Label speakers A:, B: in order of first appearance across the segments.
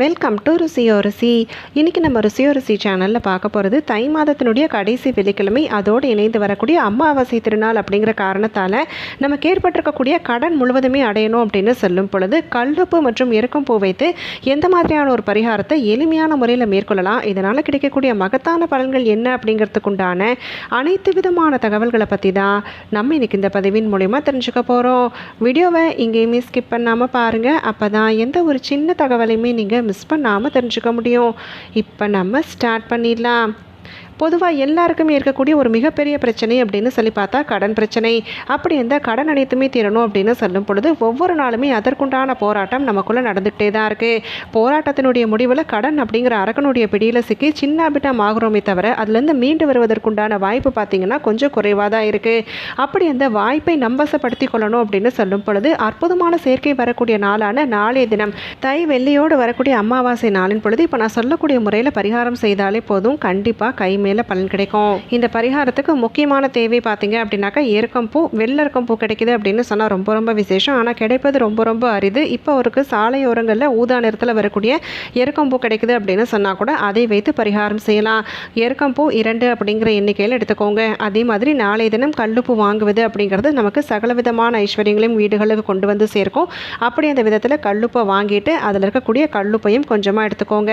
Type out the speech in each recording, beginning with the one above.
A: Welcome to ருசியோ ருசி இன்றைக்கி நம்ம ருசியோ ருசி சேனலில் பார்க்க போகிறது தை மாதத்தினுடைய கடைசி வெள்ளிக்கிழமை. அதோடு இணைந்து வரக்கூடிய அமாவாசை திருநாள் அப்படிங்கிற காரணத்தால் நமக்கு ஏற்பட்டிருக்கக்கூடிய கடன் முழுவதுமே அடையணும் அப்படின்னு சொல்லும் பொழுது கல்லுப்பு மற்றும் இறக்கும் பூ வைத்து எந்த மாதிரியான ஒரு பரிகாரத்தை எளிமையான முறையில் மேற்கொள்ளலாம். இதனால் கிடைக்கக்கூடிய மகத்தான பலன்கள் என்ன அப்படிங்கிறதுக்குண்டான அனைத்து விதமான தகவல்களை பற்றி தான் நம்ம இன்னைக்கு இந்த பதிவின் மூலிமா தெரிஞ்சுக்க போகிறோம் வீடியோவை இங்கேயுமே ஸ்கிப் பண்ணாமல் பாருங்கள் அப்போ தான் எந்த ஒரு சின்ன தகவலையுமே நீங்கள் மிஸ் பண்ணாமல் தெரிஞ்சுக்க முடியும். இப்போ நம்ம ஸ்டார்ட் பண்ணிடலாம். பொதுவாக எல்லாருக்குமே இருக்கக்கூடிய ஒரு மிகப்பெரிய பிரச்சனை அப்படின்னு சொல்லி பார்த்தா கடன் பிரச்சனை. அப்படி இந்த கடன் அனைத்துமே தீரணும் அப்படின்னு சொல்லும் பொழுது ஒவ்வொரு நாளுமே அதற்குண்டான போராட்டம் நமக்குள்ளே நடந்துகிட்டே தான் இருக்குது போராட்டத்தினுடைய முடிவில் கடன் அப்படிங்கிற அரக்கனுடைய பிடியில் சிக்கி சின்ன பிட்டம் ஆகிறோமே தவிர அதுலேருந்து மீண்டு வருவதற்குண்டான வாய்ப்பு பார்த்திங்கன்னா கொஞ்சம் குறைவாக தான் இருக்குது அப்படி அந்த வாய்ப்பை நம்பசப்படுத்தி கொள்ளணும் அப்படின்னு சொல்லும் பொழுது அற்புதமான சேர்க்கை வரக்கூடிய நாளான நாளைய தினம் தை வெள்ளியோடு வரக்கூடிய அமாவாசை நாளின் பொழுது இப்போ நான் சொல்லக்கூடிய முறையில் பரிகாரம் செய்தாலே போதும். கண்டிப்பாக கை மேலே பலன் கிடைக்கும். இந்த பரிகாரத்துக்கு முக்கியமான தேவை பார்த்தீங்க அப்படின்னாக்கா ஏற்கம் பூ வெள்ளருக்கம் பூ கிடைக்குது அப்படின்னு சொன்னால் ரொம்ப ரொம்ப விசேஷம். ஆனால் கிடைப்பது ரொம்ப ரொம்ப அரிது. இப்போ அவருக்கு சாலையோரங்களில் ஊதா நிறத்தில் வரக்கூடிய எருக்கம் பூ கிடைக்குது அப்படின்னு சொன்னால் கூட அதை வைத்து பரிகாரம் செய்யலாம். எருக்கம் பூ இரண்டு அப்படிங்கிற எண்ணிக்கையில் எடுத்துக்கோங்க. அதே மாதிரி நாளைய தினம் கல்லுப்பு வாங்குவது அப்படிங்கிறது நமக்கு சகல விதமான ஐஸ்வர்யங்களையும் வீடுகளுக்கு கொண்டு வந்து சேர்க்கும். அப்படி அந்த விதத்தில் கல்லுப்பை வாங்கிட்டு அதில் இருக்கக்கூடிய கல்லுப்பையும் கொஞ்சமாக எடுத்துக்கோங்க.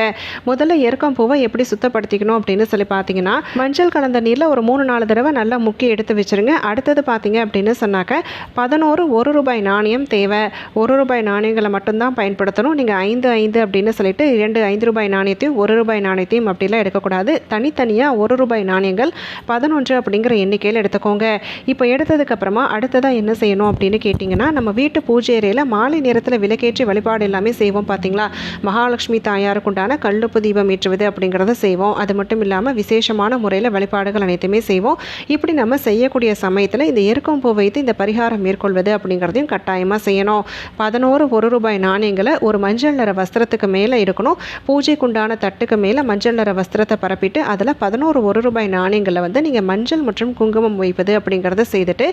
A: முதல்ல எருக்கம்பூவை எப்படி சுத்தப்படுத்திக்கணும் அப்படின்னு சொல்லி பார்த்தீங்கன்னா மஞ்சள் கலந்த நீரில் ஒரு மூணு நாலு தடவை நல்லா முக்கி எடுத்து வச்சுருங்க. அடுத்தது பார்த்தீங்க அப்படின்னு சொன்னாக்க பதினோரு ஒரு ரூபாய் நாணயம் தேவை. ஒரு ரூபாய் நாணயங்களை மட்டும்தான் பயன்படுத்தணும். நீங்கள் ஐந்து ஐந்து அப்படின்னு சொல்லிட்டு இரண்டு ஐந்து ரூபாய் நாணயத்தையும் ஒரு ரூபாய் நாணயத்தையும் அப்படிலாம் எடுக்கக்கூடாது. தனித்தனியாக ஒரு ரூபாய் நாணயங்கள் பதினொன்று அப்படிங்கிற எண்ணிக்கையில் எடுத்துக்கோங்க. இப்போ எடுத்ததுக்கப்புறமா அடுத்ததாக என்ன செய்யணும் அப்படின்னு கேட்டிங்கன்னா நம்ம வீட்டு பூஜை அறையில் மாலை நேரத்தில் விளக்கேற்றி வழிபாடு எல்லாமே செய்வோம் பார்த்தீங்களா? மகாலட்சுமி தாயாருக்கு உண்டான கல்லுப்பு தீபம் ஏற்றுவது அப்படிங்கிறத செய்வோம். அது மட்டும் இல்லாமல் விசேஷமான முறையில் வழிபாடுகள் அனைத்துமே செய்வோம். இப்படி நம்ம செய்யக்கூடிய சமயத்தில் இந்த எருக்கம் பூ வைத்து இந்த பரிகாரம் மேற்கொள்வது அப்படிங்கிறதையும் கட்டாயமாக செய்யணும். பதினோரு ஒரு ரூபாய் நாணயங்களை ஒரு மஞ்சள் நிற வஸ்திரத்துக்கு மேலே இருக்கணும். பூஜைக்குண்டான தட்டுக்கு மேலே மஞ்சள் நிற வஸ்திரத்தை பரப்பிட்டு அதில் பதினோரு ஒரு ரூபாய் நாணயங்களை வந்து நீங்கள் மஞ்சள் மற்றும் குங்குமம் வைப்பது அப்படிங்கிறத செய்துட்டு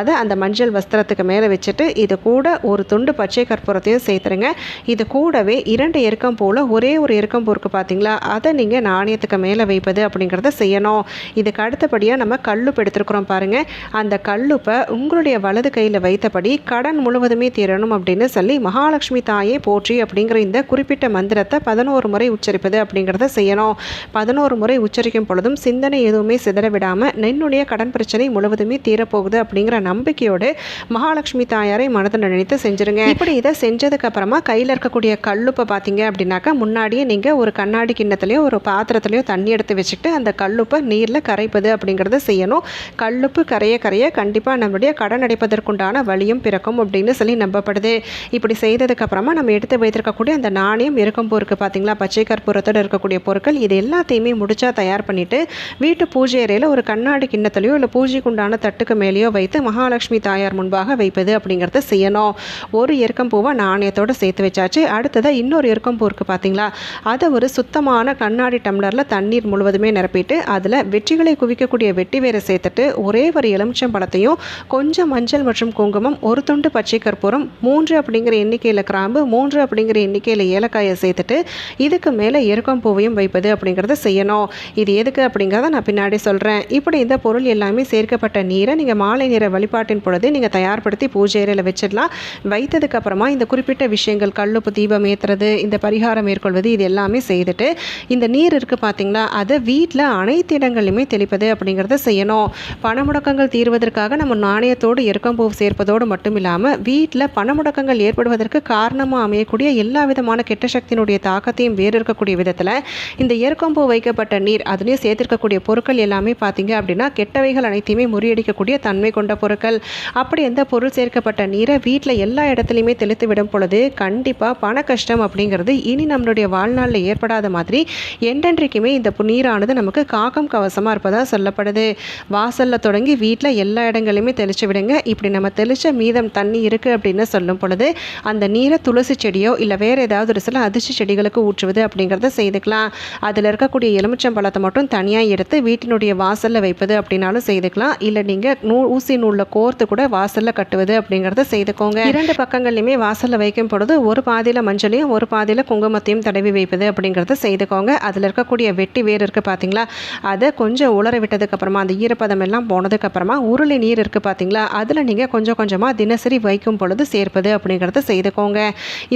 A: அதை அந்த மஞ்சள் வஸ்திரத்துக்கு மேலே வச்சுட்டு இது கூட ஒரு துண்டு பச்சை கற்பூரத்தையும் சேர்த்துருங்க. இது கூடவே இரண்டு எருக்கம் போல் ஒரே ஒரு எருக்கம் பூருக்கு பார்த்தீங்களா அதை நீங்கள் நாணயத்துக்கு மேலே வைப்பது அப்படிங்கிறது செய்யணும். இதுக்கு அடுத்தபடியாக நம்ம கல்லுப்பு எடுத்துருக்குறோம் பாருங்கள் அந்த கல்லுப்பை உங்களுடைய வலது கையில் வைத்தபடி கடன் முழுவதுமே தீரணும் அப்படின்னு சொல்லி மகாலட்சுமி தாயே போற்றி அப்படிங்கிற இந்த குறிப்பிட்ட மந்திரத்தை பதினோரு முறை உச்சரிப்பது அப்படிங்கிறத செய்யணும். பதினோரு முறை உச்சரிக்கும் பொழுதும் சிந்தனை எதுவுமே சிதற விடாமல் என்னுடைய கடன் பிரச்சனை முழுவதுமே தீரப்போகுது அப்படிங்கிற நம்பிக்கையோடு மகாலட்சுமி தாயாரை மனதில் நினைத்து செஞ்சுருங்க. இப்படி இதை செஞ்சதுக்கு அப்புறமா கையில் இருக்கக்கூடிய கல்லுப்பை பார்த்தீங்க அப்படின்னாக்கா முன்னாடியே நீங்கள் ஒரு கண்ணாடி கிண்ணத்துலையோ ஒரு பாத்திரத்துலையோ தண்ணி எடுத்து வச்சுக்கிட்டு அந்த கல்லுப்பை நீரில் கரைப்பது அப்படிங்கிறத செய்யணும். கல்லுப்பு கரைய கரைய கண்டிப்பாக நம்மளுடைய கடன் அடைப்பதற்குண்டான வழியும் பிறக்கும் அப்படின்னு சொல்லி நம்பப்படுது. இப்படி செய்ததுக்கப்புறமா நம்ம எடுத்து வைத்திருக்கக்கூடிய அந்த நாணயம் இருக்கும் பொருக்கு பார்த்தீங்களா பச்சை கற்பூரத்தோடு இருக்கக்கூடிய பொருட்கள் இது எல்லாத்தையுமே முடிச்சா தயார் பண்ணிவிட்டு வீட்டு பூஜை அறையில் ஒரு கண்ணாடி கிண்ணத்துலையோ இல்லை பூஜைக்குண்டான தட்டுக்கு மேலேயோ வைத்து மகாலட்சுமி தாயார் முன்பாக வைப்பது அப்படிங்கிறத செய்யணும். ஒரு எருக்கம் பூவை நாணயத்தோடு சேர்த்து வச்சாச்சு. அடுத்ததாக இன்னொரு எருக்கம் பூ இருக்குது பார்த்தீங்களா அதை ஒரு சுத்தமான கண்ணாடி டம்ளரில் தண்ணீர் முழுவதுமே போயிட்டு அதில் வெற்றிகளை குவிக்கக்கூடிய வெட்டி வேரை சேர்த்துட்டு ஒரே ஒரு எலுமிச்சம் பழத்தையும் கொஞ்சம் மஞ்சள் மற்றும் குங்குமம் ஒரு துண்டு பச்சை கற்பூரம் மூன்று அப்படிங்கிற எண்ணிக்கையில் கிராம்பு மூன்று அப்படிங்கிற எண்ணிக்கையில் ஏலக்காயை சேர்த்துட்டு இதுக்கு மேலே எருக்கம் பூவையும் வைப்பது அப்படிங்கிறத செய்யணும். இது எதுக்கு அப்படிங்கிறத நான் பின்னாடி சொல்கிறேன் இப்படி இந்த பொருள் எல்லாமே சேர்க்கப்பட்ட நீரை நீங்கள் மாலை நேர வழிபாட்டின் பொழுது நீங்கள் தயார்படுத்தி பூஜை அறையில் வச்சிடலாம். வைத்ததுக்கு அப்புறமா இந்த குறிப்பிட்ட விஷயங்கள் கல்லுப்பு தீபம் ஏற்றுறது இந்த பரிகாரம் மேற்கொள்வது இது எல்லாமே செய்துட்டு இந்த நீர் இருக்குது பார்த்தீங்களா அதை வீட்டில் அனைத்து இடங்களிலுமே தெளிப்பது அப்படிங்கிறத செய்யணும். பணமுடக்கங்கள் தீர்வதற்காக நம்ம நாணயத்தோடு எருக்கம்பூ சேர்ப்பதோடு மட்டும் இல்லாமல் வீட்டில் பணமுடக்கங்கள் ஏற்படுவதற்கு காரணமாக அமையக்கூடிய எல்லா விதமான கெட்ட சக்தியினுடைய தாக்கத்தையும் வேறு இருக்கக்கூடிய விதத்தில் இந்த எருக்கம்பூ வைக்கப்பட்ட நீர் அதுலேயும் சேர்த்திருக்கக்கூடிய பொருட்கள் எல்லாமே பார்த்தீங்க அப்படின்னா கெட்டவைகள் அனைத்தையுமே முறியடிக்கக்கூடிய தன்மை கொண்ட பொருட்கள். அப்படி எந்த பொருள் சேர்க்கப்பட்ட நீரை வீட்டில் எல்லா இடத்துலையுமே தெளித்து விடும் பொழுது கண்டிப்பாக பண கஷ்டம் அப்படிங்கிறது இனி நம்மளுடைய வாழ்நாளில் ஏற்படாத மாதிரி என்றென்றைக்குமே இந்த நீரானது நமக்கு நமக்கு காக்கம் கவசமாக இருப்பதாக சொல்லப்படுது. வாசலில் தொடங்கி வீட்டில் எல்லா இடங்களையுமே தெளித்து விடுங்க. இப்படி நம்ம தெளித்த மீதம் தண்ணி இருக்குது அப்படின்னு சொல்லும் பொழுது அந்த நீரை துளசி செடியோ இல்லை வேறு ஏதாவது ஒரு சில அதிர்ச்சி செடிகளுக்கு ஊற்றுவது அப்படிங்கிறத செய்துக்கலாம். அதில் இருக்கக்கூடிய எலுமிச்சம்பழத்தை மட்டும் தனியாக எடுத்து வீட்டினுடைய வாசலில் வைப்பது அப்படின்னாலும் செய்துக்கலாம். இல்லை நீங்கள் நூ ஊசி நூலில் கோர்த்து கூட வாசலில் கட்டுவது அப்படிங்கிறத செய்துக்கோங்க. இரண்டு பக்கங்கள்லையுமே வாசலில் வைக்கும் பொழுது ஒரு பாதியில் மஞ்சளையும் ஒரு பாதியில் குங்குமத்தையும் தடவி வைப்பது அப்படிங்கிறத செய்துக்கோங்க. அதில் இருக்கக்கூடிய வெட்டி வேர் இருக்குது பார்த்தீங்களா அதை கொஞ்சம் உலர விட்டதுக்கப்புறமா அந்த ஈரப்பதம் எல்லாம் போனதுக்கப்புறமா உருளி நீர் இருக்குது பார்த்தீங்களா அதில் நீங்கள் கொஞ்சம் கொஞ்சமாக தினசரி வைக்கும் பொழுது சேர்ப்பது அப்படிங்கிறத செய்துக்கோங்க.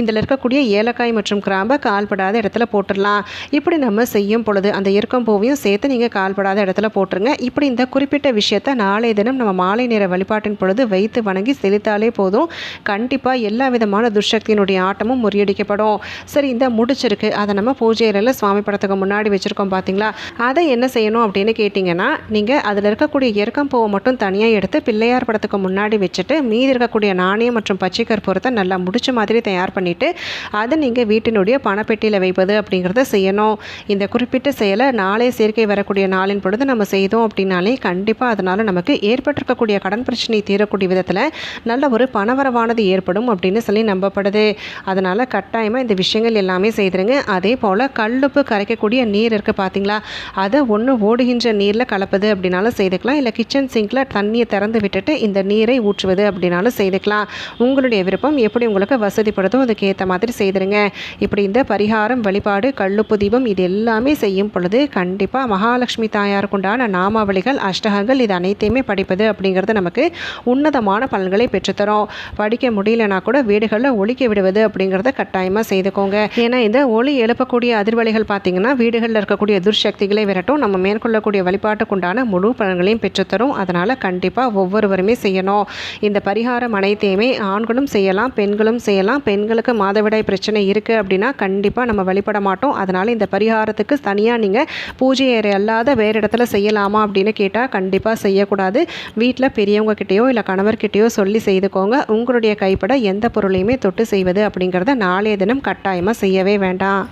A: இதில் இருக்கக்கூடிய ஏலக்காய் மற்றும் கிராம்பை கால்படாத இடத்துல போட்டுடலாம். இப்படி நம்ம செய்யும் பொழுது அந்த இருக்கும் பூவையும் சேர்த்து நீங்கள் கால்படாத இடத்துல போட்டுருங்க. இப்படி இந்த குறிப்பிட்ட விஷயத்தை நாளைய தினம் நம்ம மாலை நேர வழிபாட்டின் பொழுது வைத்து வணங்கி செலுத்தாலே போதும். கண்டிப்பாக எல்லா விதமான துர்சக்தியினுடைய ஆட்டமும் முறியடிக்கப்படும். சரி இந்த முடிச்சிருக்கு. அதை நம்ம பூஜை அறையில் சுவாமி படத்துக்கு முன்னாடி வச்சுருக்கோம் பார்த்தீங்களா அதை என்ன செய்யணும் அப்படின்னு கேட்டிங்கன்னா நீங்கள் அதில் இருக்கக்கூடிய எருக்கம் பூவை மட்டும் தனியாக எடுத்து பிள்ளையார் படத்துக்கு முன்னாடி வச்சுட்டு மீதி இருக்கக்கூடிய நாணயம் மற்றும் பச்சை கற்பூரத்தை நல்லா முடிச்ச மாதிரி தயார் பண்ணிவிட்டு அதை நீங்கள் வீட்டினுடைய பணப்பெட்டியில் வைப்பது அப்படிங்கிறத செய்யணும். இந்த குறிப்பிட்ட செயலை நாளே சேர்க்கை வரக்கூடிய நாளின் பொழுது நம்ம செய்தோம் அப்படின்னாலே கண்டிப்பாக அதனால் நமக்கு ஏற்பட்டிருக்கக்கூடிய கடன் பிரச்சனை தீரக்கூடிய விதத்தில் நல்ல ஒரு பணவரவானது ஏற்படும் அப்படின்னு சொல்லி நம்பப்படுது. அதனால் கட்டாயமாக இந்த விஷயங்கள் எல்லாமே செய்திருங்க. அதே போல் கல்லுப்பு கரைக்கக்கூடிய நீர் இருக்குது பார்த்தீங்களா அதை ஒன்று ஓடுகின்ற நீரில் கலப்பது அப்படின்னாலும் செய்துக்கலாம். இல்லை கிச்சன் சிங்கில் தண்ணியை திறந்து விட்டுட்டு இந்த நீரை ஊற்றுவது அப்படின்னாலும் செய்துக்கலாம். உங்களுடைய விருப்பம் எப்படி உங்களுக்கு வசதிப்படுதோ அதுக்கேற்ற மாதிரி செய்திருங்க. இப்படி இந்த பரிகாரம் வழிபாடு கல்லுப்பு தீபம் இது எல்லாமே செய்யும் பொழுது கண்டிப்பாக மகாலட்சுமி தாயாருக்குண்டான நாமாவளிகள் அஷ்டகங்கள் இது அனைத்தையுமே படிப்பது அப்படிங்கிறது நமக்கு உன்னதமான பலன்களை பெற்றுத்தரும். படிக்க முடியலனா கூட வீடுகளில் ஒழிக்க விடுவது அப்படிங்கிறத கட்டாயமாக செய்துக்கோங்க. ஏன்னா இந்த ஒளி எழுப்பக்கூடிய அதிர்வலைகள் பார்த்தீங்கன்னா வீடுகளில் இருக்கக்கூடிய துர்சக்திகளை விரட்டும் நம்ம மேற்கொள்ளக்கூடிய வழிபாட்டுக்குண்டான முழு பலன்களையும் பெற்றுத்தரும். அதனால் கண்டிப்பாக ஒவ்வொருவருமே செய்யணும். இந்த பரிகாரம் அனைத்தையுமே ஆண்களும் செய்யலாம் பெண்களும் செய்யலாம். பெண்களுக்கு மாதவிடாய் பிரச்சனை இருக்குது அப்படின்னா கண்டிப்பாக நம்ம வழிபட மாட்டோம். அதனால் இந்த பரிகாரத்துக்கு தனியாக நீங்கள் பூஜை அறை அல்லாத வேறு இடத்துல செய்யலாமா அப்படின்னு கேட்டால் கண்டிப்பாக செய்யக்கூடாது. வீட்டில் பெரியவங்க கிட்டேயோ இல்லை கணவர்கிட்டேயோ சொல்லி செய்துக்கோங்க. உங்களுடைய கைப்பட எந்த பொருளையுமே தொட்டு செய்வது அப்படிங்கிறத நாளைய தினம் கட்டாயமாக செய்யவே வேண்டாம்.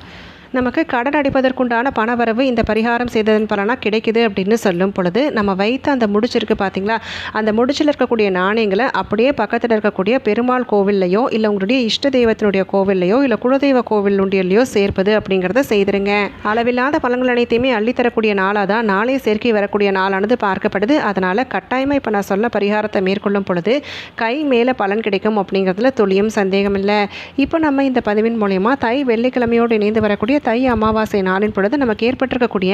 A: நமக்கு கடன் அடிப்பதற்குண்டான பணவரவு இந்த பரிகாரம் செய்ததன் பலனாக கிடைக்குது அப்படின்னு சொல்லும் பொழுது நம்ம வைத்த அந்த முடிச்சிருக்கு பார்த்தீங்களா அந்த முடிச்சில் இருக்கக்கூடிய நாணயங்களை அப்படியே பக்கத்தில் இருக்கக்கூடிய பெருமாள் கோவில்லையோ இல்லை உங்களுடைய இஷ்ட தெய்வத்தினுடைய கோவில்லையோ இல்லை குலதெய்வ கோவிலுடையலையோ சேர்ப்பது அப்படிங்கிறத செய்திருங்க. அளவில்லாத பலன்கள் அனைத்தையுமே அள்ளித்தரக்கூடிய நாளாக தான் நாளே சேர்க்கை வரக்கூடிய நாளானது பார்க்கப்படுது. அதனால் கட்டாயமாக இப்போ நான் சொன்ன பரிகாரத்தை மேற்கொள்ளும் பொழுது கை மேலே பலன் கிடைக்கும் அப்படிங்கிறதுல துளியும் சந்தேகம் இல்லை இப்போ நம்ம இந்த பதிவின் மூலயமா தை வெள்ளிக்கிழமையோடு இணைந்து வரக்கூடிய தை அமாவாசை நாளின் பொழுது நமக்கு ஏற்பட்டிருக்கக்கூடிய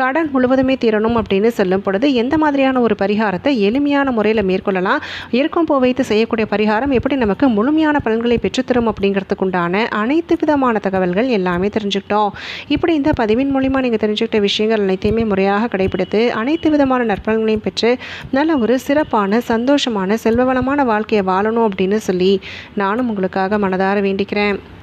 A: கடன் முழுவதுமே தீரணும் அப்படின்னு சொல்லும் பொழுது எந்த மாதிரியான ஒரு பரிகாரத்தை எளிமையான முறையில் மேற்கொள்ளலாம்? இருக்கும் போ வைத்து செய்யக்கூடிய பரிகாரம் எப்படி நமக்கு முழுமையான பலன்களை பெற்றுத்தரும் அப்படிங்கிறதுக்குண்டான அனைத்து விதமான தகவல்கள் எல்லாமே தெரிஞ்சுக்கிட்டோம். இப்படி இந்த பதிவின் மூலிமா நீங்கள் தெரிஞ்சுக்கிட்ட விஷயங்கள் அனைத்தையுமே முறையாக கடைபிடித்து அனைத்து விதமான நற்பலன்களையும் பெற்று நல்ல ஒரு சிறப்பான சந்தோஷமான செல்வவளமான வாழ்க்கையை வாழணும் அப்படின்னு சொல்லி நானும் உங்களுக்காக மனதார வேண்டிக்கிறேன்.